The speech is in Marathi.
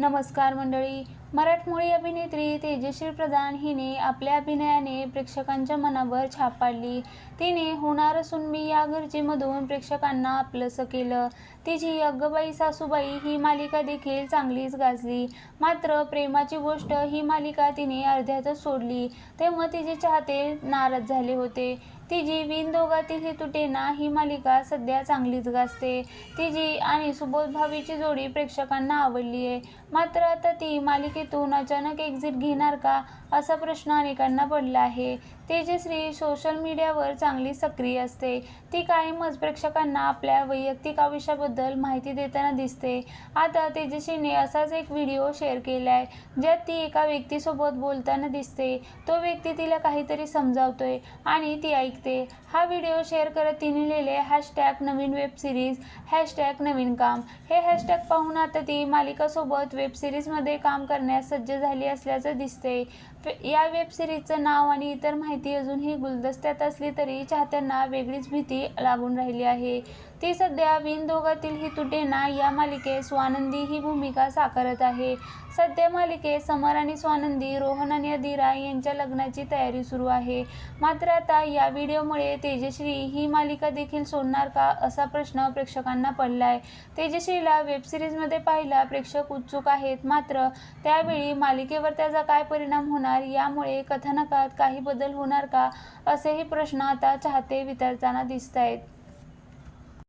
नमस्कार मंडळी. मराठमोळी अभिनेत्री तेजश्री प्रधान हिने आपल्या अभिनयाने प्रेक्षकांच्या मनावर छाप पाडली. तिने होणार असून मी या गरजेमधून प्रेक्षकांना आपलंसं केलं. तिची अग्गबाई सासूबाई ही मालिका देखील चांगलीच गाजली. मात्र प्रेमाची गोष्ट ही मालिका तिने अर्ध्यातच सोडली. तेव्हा तिचे चाहते नाराज झाले होते. तिची विनदोगातील हे तुटेना ही मालिका सध्या चांगलीच गाजते. तिची आणि सुबोध भावीची जोडी प्रेक्षकांना आवडली आहे. मात्र आता ती मालिकेतून अचानक एक्झिट घेणार का असा प्रश्न अनेकांना पडला आहे. तेजश्री सोशल मीडियावर चांगली सक्रिय असते. ती कायमच प्रेक्षकांना आपल्या वैयक्तिक आयुष्याबद्दल माहिती देताना दिसते. आता तेजश्रीने असाच एक व्हिडिओ शेअर केला आहे ज्यात ती एका व्यक्तीसोबत बोलताना दिसते. तो व्यक्ती तिला काहीतरी समजावतोय आणि ती ऐकते. हा व्हिडिओ शेअर करत तिने लिहिले हॅशटॅग नवीन वेब सिरीज हॅशटॅग नवीन काम. हे हॅशटॅग पाहून आता ती मालिकासोबत वेब सिरीजमध्ये काम करण्यास सज्ज झाली असल्याचं दिसते या वेब सिरीजचं नाव आणि इतर माहिती अजूनही गुलदस्त्यात असली तरी चाहत्यांना वेगळीच भीती लागून राहिली आहे. ती सध्या विनदोगातील ही तुटेना या मालिकेत स्वानंदी ही भूमिका साकारत आहे. सध्या मालिकेत समर आणि स्वानंदी रोहन आणि अधिरा यांच्या लग्नाची तयारी सुरू आहे. मात्र आता या व्हिडिओमुळे तेजश्री ही मालिका देखील सोडणार का असा प्रश्न प्रेक्षकांना पडला आहे तेजश्रीला वेब सिरीजमध्ये पाहायला प्रेक्षक उत्सुक आहेत. मात्र त्यावेळी मालिकेवर त्याचा काय परिणाम होणार? यामुळे कथानकात काही बदल होणार का? असेही प्रश्न आता चाहते वितरताना दिसत आहेत